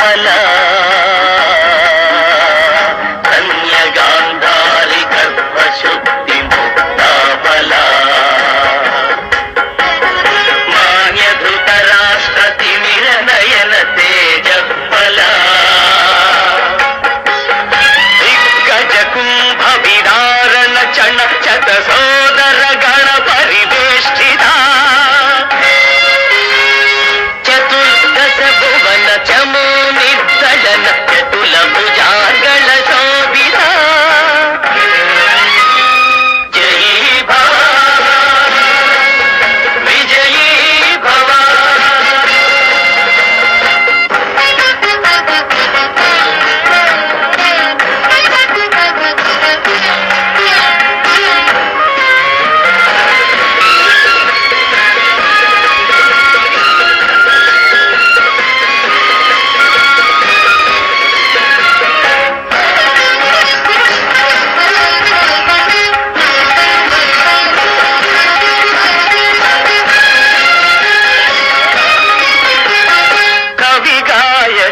பல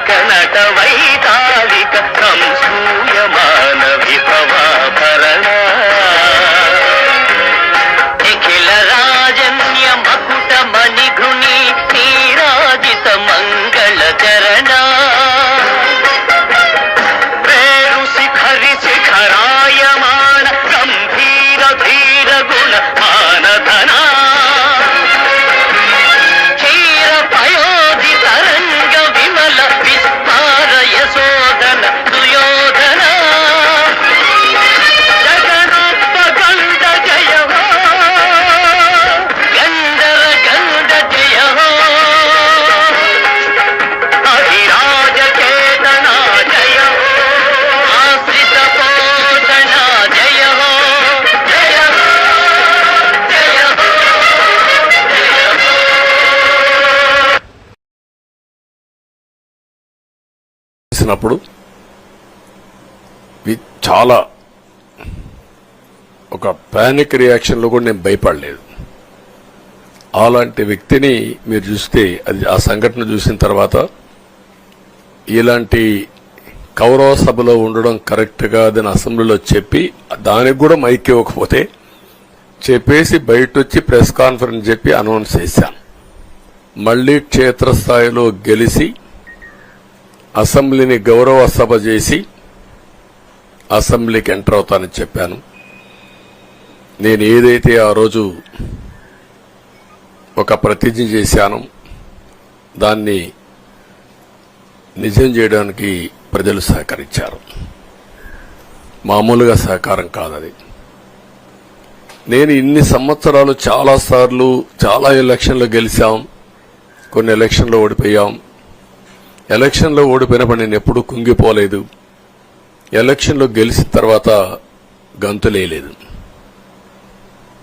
ಕನ చేసినప్పుడు చాలా ఒక పానిక్ రియాక్షన్లో కూడా నేను భయపడలేదు. అలాంటి వ్యక్తిని మీరు చూస్తే అది ఆ సంఘటన చూసిన తర్వాత ఇలాంటి కౌరవ సభలో ఉండడం కరెక్ట్ కాదని అసెంబ్లీలో చెప్పి దానికి కూడా మైక్ ఇవ్వకపోతే చెప్పేసి బయట వచ్చి ప్రెస్ కాన్ఫరెన్స్ చెప్పి అనౌన్స్ చేశాను. మళ్ళీ క్షేత్రస్థాయిలో గెలిచి అసెంబ్లీని గౌరవ సభ చేసి అసెంబ్లీకి ఎంటర్ అవుతానని చెప్పాను. నేను ఏదైతే ఆ రోజు ఒక ప్రతిజ్ఞ చేశానో దాన్ని నిజం చేయడానికి ప్రజలు సహకరించారు. మామూలుగా సహకారం కాదది. నేను ఇన్ని సంవత్సరాలు చాలా సార్లు చాలా ఎలక్షన్లు గెలిచాం కొన్ని ఎలక్షన్లు ఓడిపోయాం ఎలక్షన్లో ఓడిపోయినప్పుడు నేను ఎప్పుడూ కుంగిపోలేదు. ఎలక్షన్లో గెలిచిన తర్వాత గంతులేయలేదు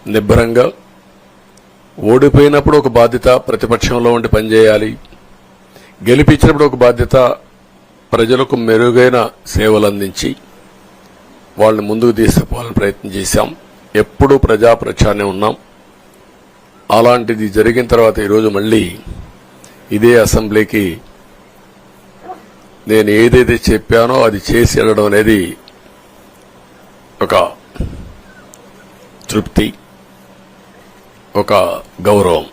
నిబ్బరంగా ఓడిపోయినప్పుడు ఒక బాధ్యత ప్రతిపక్షంలో ఉండి పనిచేయాలి. గెలిపించినప్పుడు ఒక బాధ్యత ప్రజలకు మెరుగైన సేవలు అందించి వాళ్ళని ముందుకు తీసుకుపోవాలని ప్రయత్నం చేశాం. ఎప్పుడూ ప్రజాప్రచారణ ఉన్నాం. అలాంటిది జరిగిన తర్వాత ఈరోజు మళ్ళీ ఇదే అసెంబ్లీకి నేను ఏదైతే చెప్పానో అది చేసి వెళ్ళడం అనేది ఒక తృప్తి ఒక గౌరవం.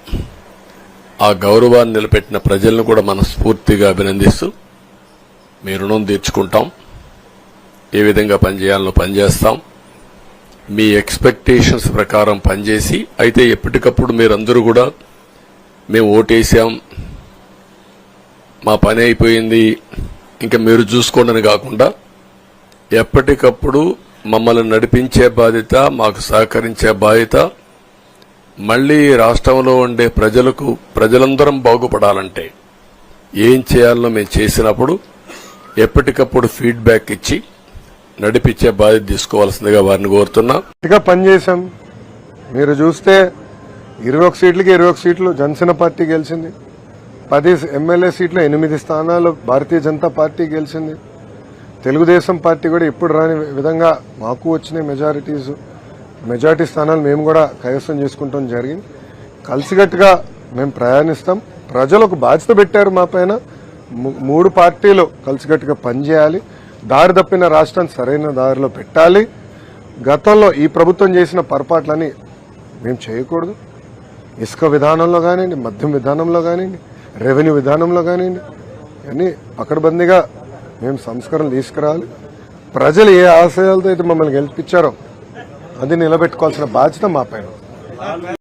ఆ గౌరవాన్ని నిలబెట్టిన ప్రజలను కూడా మనస్ఫూర్తిగా అభినందిస్తూ మీ రుణం తీర్చుకుంటాం. ఏ విధంగా పనిచేయాలో పనిచేస్తాం మీ ఎక్స్పెక్టేషన్స్ ప్రకారం పనిచేసి అయితే ఎప్పటికప్పుడు మీరందరూ కూడా మేము ఓటేసాం. మా పని అయిపోయింది. ఇంకా మీరు చూసుకోండి కాకుండా ఎప్పటికప్పుడు మమ్మల్ని నడిపించే బాధ్యత మాకు సహకరించే బాధ్యత మళ్ళీ రాష్ట్రంలో ఉండే ప్రజలకు ప్రజలందరం బాగుపడాలంటే ఏం చేయాలో మేము చేసినప్పుడు ఎప్పటికప్పుడు ఫీడ్బ్యాక్ ఇచ్చి నడిపించే బాధ్యత తీసుకోవాల్సిందిగా వారిని కోరుతున్నా. గట్టిగా పనిచేశాం. మీరు చూస్తే ఇరవై ఒక సీట్లకి ఇరవై ఒక సీట్లు జనసేన పార్టీ గెలిచింది. పది ఎమ్మెల్యే సీట్లో ఎనిమిది స్థానాలు భారతీయ జనతా పార్టీ గెలిచింది. తెలుగుదేశం పార్టీ కూడా ఇప్పుడు రాని విధంగా మాకు వచ్చినాయి మెజారిటీస్ మెజారిటీ స్థానాలు మేము కూడా కైవసం చేసుకుంటాం జరిగింది. కలిసికట్టుగా మేము ప్రయాణిస్తాం. ప్రజలకు బాధ్యత పెట్టారు మా పైన. మూడు పార్టీలు కలిసికట్టుగా పనిచేయాలి. దారి తప్పిన రాష్ట్రాన్ని సరైన దారిలో పెట్టాలి. గతంలో ఈ ప్రభుత్వం చేసిన పొరపాట్లని మేము చేయకూడదు. ఇసుక విధానంలో కానివ్వండి మద్యం విధానంలో కానివ్వండి రెవెన్యూ విధానంలో కానివ్వండి అన్నీ పకడ్బందీగా మేము సంస్కరణలు తీసుకురావాలి. ప్రజలు ఏ ఆశయాలతో అయితే మమ్మల్ని గెలిపించారో అది నిలబెట్టుకోవాల్సిన బాధ్యత మా పైన